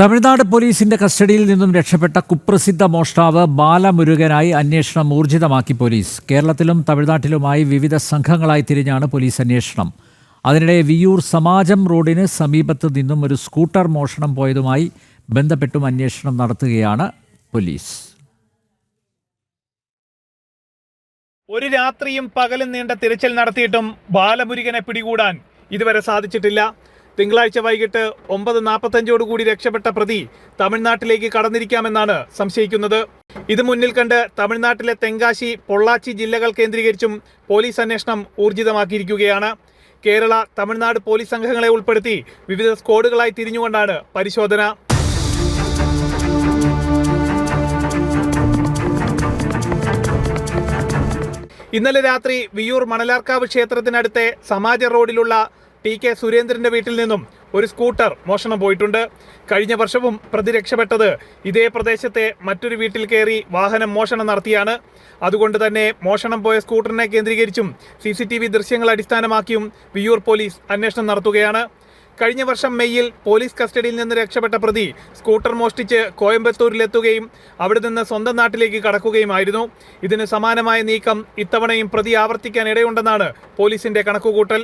തമിഴ്നാട് പോലീസിന്റെ കസ്റ്റഡിയിൽ നിന്നും രക്ഷപ്പെട്ട കുപ്രസിദ്ധ മോഷ്ടാവ് ബാലമുരുകനായി അന്വേഷണം ഊർജിതമാക്കി പോലീസ്. കേരളത്തിലും തമിഴ്നാട്ടിലുമായി വിവിധ സംഘങ്ങളായി തിരിഞ്ഞാണ് പോലീസ് അന്വേഷണം. അതിനിടെ വിയൂർ സമാജം റോഡിന് സമീപത്ത് നിന്നും ഒരു സ്കൂട്ടർ മോഷണം പോയതുമായി ബന്ധപ്പെട്ടും അന്വേഷണം നടത്തുകയാണ് പോലീസ്. ഒരു രാത്രിയും പകലും നീണ്ട തിരച്ചിൽ നടത്തിയിട്ടും ബാലമുരുകനെ പിടികൂടാൻ ഇതുവരെ സാധിച്ചിട്ടില്ല. തിങ്കളാഴ്ച വൈകിട്ട് ഒമ്പത് നാൽപ്പത്തഞ്ചോടുകൂടി രക്ഷപ്പെട്ട പ്രതി തമിഴ്നാട്ടിലേക്ക് കടന്നിരിക്കാമെന്നാണ് സംശയിക്കുന്നത്. ഇത് മുന്നിൽ കണ്ട് തമിഴ്നാട്ടിലെ തെങ്കാശി പൊള്ളാച്ചി ജില്ലകൾ കേന്ദ്രീകരിച്ചും പോലീസ് അന്വേഷണം ഊർജിതമാക്കിയിരിക്കുകയാണ്. കേരള തമിഴ്നാട് പോലീസ് സംഘങ്ങളെ ഉൾപ്പെടുത്തി വിവിധ സ്ക്വാഡുകളായി തിരിഞ്ഞുകൊണ്ടാണ് പരിശോധന. ഇന്നലെ രാത്രി വിയൂർ മണലാർക്കാവ് ക്ഷേത്രത്തിനടുത്തെ സമാജ റോഡിലുള്ള ടി കെ സുരേന്ദ്രന്റെ വീട്ടിൽ നിന്നും ഒരു സ്കൂട്ടർ മോഷണം പോയിട്ടുണ്ട്. കഴിഞ്ഞ വർഷവും പ്രതി രക്ഷപ്പെട്ടത് ഇതേ പ്രദേശത്തെ മറ്റൊരു വീട്ടിൽ കയറി വാഹനം മോഷണം നടത്തിയാണ്. അതുകൊണ്ട് തന്നെ മോഷണം പോയ സ്കൂട്ടറിനെ കേന്ദ്രീകരിച്ചും സി ദൃശ്യങ്ങൾ അടിസ്ഥാനമാക്കിയും വിയൂർ പോലീസ് അന്വേഷണം നടത്തുകയാണ്. കഴിഞ്ഞ വർഷം മെയ്യിൽ പോലീസ് കസ്റ്റഡിയിൽ നിന്ന് രക്ഷപ്പെട്ട പ്രതി സ്കൂട്ടർ മോഷ്ടിച്ച് കോയമ്പത്തൂരിലെത്തുകയും അവിടെ നിന്ന് സ്വന്തം നാട്ടിലേക്ക് കടക്കുകയുമായിരുന്നു. ഇതിന് സമാനമായ നീക്കം ഇത്തവണയും പ്രതി ആവർത്തിക്കാൻ ഇടയുണ്ടെന്നാണ് പോലീസിന്റെ കണക്കുകൂട്ടൽ.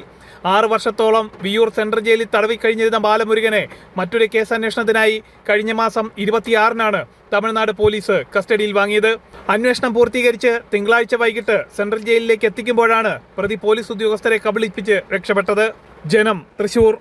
ആറ് വർഷത്തോളം വിയൂർ സെൻട്രൽ ജയിലിൽ തടവിക്കഴിഞ്ഞിരുന്ന ബാലമുരുകനെ മറ്റൊരു കേസ് അന്വേഷണത്തിനായി കഴിഞ്ഞ മാസം ഇരുപത്തിയാറിനാണ് തമിഴ്നാട് പോലീസ് കസ്റ്റഡിയിൽ വാങ്ങിയത്. അന്വേഷണം പൂർത്തീകരിച്ച് തിങ്കളാഴ്ച വൈകിട്ട് സെൻട്രൽ ജയിലിലേക്ക് എത്തിക്കുമ്പോഴാണ് പ്രതി പോലീസ് ഉദ്യോഗസ്ഥരെ കബളിപ്പിച്ച് രക്ഷപ്പെട്ടത്. ജനം തൃശൂർ.